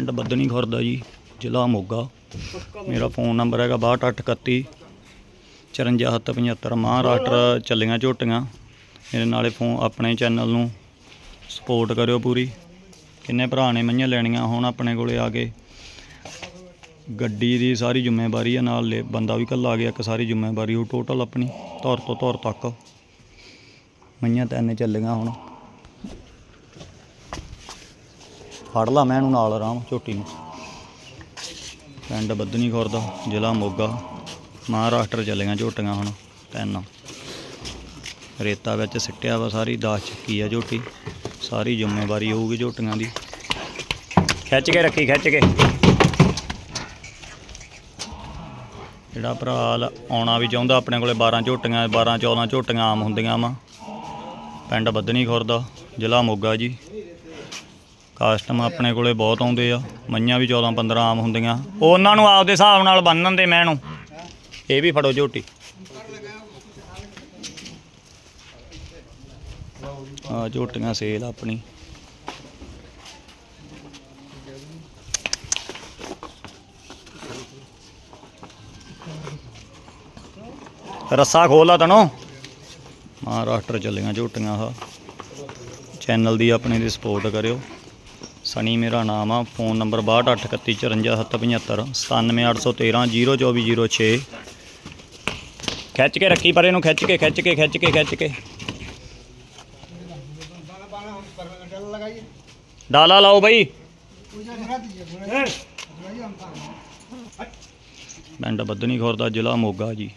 ਪਿੰਡ ਬੱਦਨੀ ਖੁਰਦਾ ਜੀ, ਜ਼ਿਲ੍ਹਾ ਮੋਗਾ। ਮੇਰਾ ਫੋਨ ਨੰਬਰ ਹੈਗਾ 6231 54775 ਮਹਾਰਾਸ਼ਟਰ ਚੱਲੀਆਂ ਝੋਟੀਆਂ। ਮੇਰੇ ਨਾਲੇ ਫੋਨ ਆਪਣੇ ਚੈਨਲ ਨੂੰ ਸਪੋਰਟ ਕਰਿਓ ਪੂਰੀ। ਕਿੰਨੇ ਭਰਾ ਨੇ ਮਈਆਂ ਲੈਣੀਆਂ ਹੁਣ ਆਪਣੇ ਕੋਲੇ ਆ ਕੇ। ਗੱਡੀ ਦੀ ਸਾਰੀ ਜ਼ਿੰਮੇਵਾਰੀ ਹੈ ਨਾਲ ਬੰਦਾ ਵੀ ਕੱਲਾ ਆ ਗਿਆ, ਇੱਕ ਸਾਰੀ ਜ਼ਿੰਮੇਵਾਰੀ ਉਹ ਟੋਟਲ ਆਪਣੀ, ਧੁਰ ਤੋਂ ਧੁਰ ਤੱਕ। ਮਈਆਂ ਤਿੰਨ ਚੱਲੀਆਂ ਹੁਣ। ਫੜ ਲਾ ਮੈਂ ਇਹਨੂੰ ਨਾਲ ਆਰਾਮ, ਝੋਟੀ ਨੂੰ। ਪਿੰਡ ਬੱਦਨੀ ਖੁਰਦਾ ਜ਼ਿਲ੍ਹਾ ਮੋਗਾ। ਮਹਾਰਾਸ਼ਟਰ ਚੱਲੀਆਂ ਝੋਟੀਆਂ ਹੁਣ, ਤਿੰਨ। ਰੇਤਾ ਵਿੱਚ ਸਿੱਟਿਆ ਵਾ, ਸਾਰੀ 10 ਚੱਕੀ ਆ ਝੋਟੀ। ਸਾਰੀ ਜ਼ਿੰਮੇਵਾਰੀ ਹੋਊਗੀ ਝੋਟੀਆਂ ਦੀ। ਖਿੱਚ ਕੇ ਰੱਖੀ, ਖਿੱਚ ਕੇ। ਜਿਹੜਾ ਭਰਾ ਲ- ਆਉਣਾ ਵੀ ਚਾਹੁੰਦਾ, ਆਪਣੇ ਕੋਲੇ 12 ਝੋਟੀਆਂ 12 14 ਝੋਟੀਆਂ ਆਮ ਹੁੰਦੀਆਂ ਵਾ। ਪਿੰਡ ਬੱਦਨੀ ਖੁਰਦਾ ਜ਼ਿਲ੍ਹਾ ਮੋਗਾ ਜੀ। ਕਸਟਮ ਆਪਣੇ ਕੋਲੇ ਬਹੁਤ ਆਉਂਦੇ ਆ, ਮਈਆਂ ਵੀ 14 15 ਆਮ ਹੁੰਦੀਆਂ। ਉਹਨਾਂ ਨੂੰ ਆਪਦੇ ਹਿਸਾਬ ਨਾਲ ਬੰਨਣ ਦੇ ਮੈਂ ਨੂੰ। ਇਹ ਵੀ ਫੜੋ ਝੋਟੀ। ਆ ਝੋਟੀਆਂ ਸੇਲ ਆਪਣੀ। ਰੱਸਾ ਖੋਲਾ ਤਣੋ ਮਹਾਰਾਸ਼ਟਰ ਚੱਲੀਆਂ ਝੋਟੀਆਂ ਆ ਚੈਨਲ ਦੀ ਆਪਣੇ ਦੀ ਸਪੋਰਟ ਕਰਿਓ। ਸਣੀ ਮੇਰਾ ਨਾਮ ਆ ਫੋਨ ਨੰਬਰ 6231545775 97813 ਖਿੱਚ ਕੇ ਰੱਖੀ ਪਰੇ ਨੂੰ ਖਿੱਚ ਕੇ ਖਿੱਚ ਕੇ ਖਿੱਚ ਕੇ ਖਿੱਚ ਕੇ। ਡਾਲਾ ਲਾਓ ਬਈ। ਪਿੰਡ ਬੱਦਨੀ ਖੁਰਦਾ ਜ਼ਿਲ੍ਹਾ ਮੋਗਾ ਜੀ।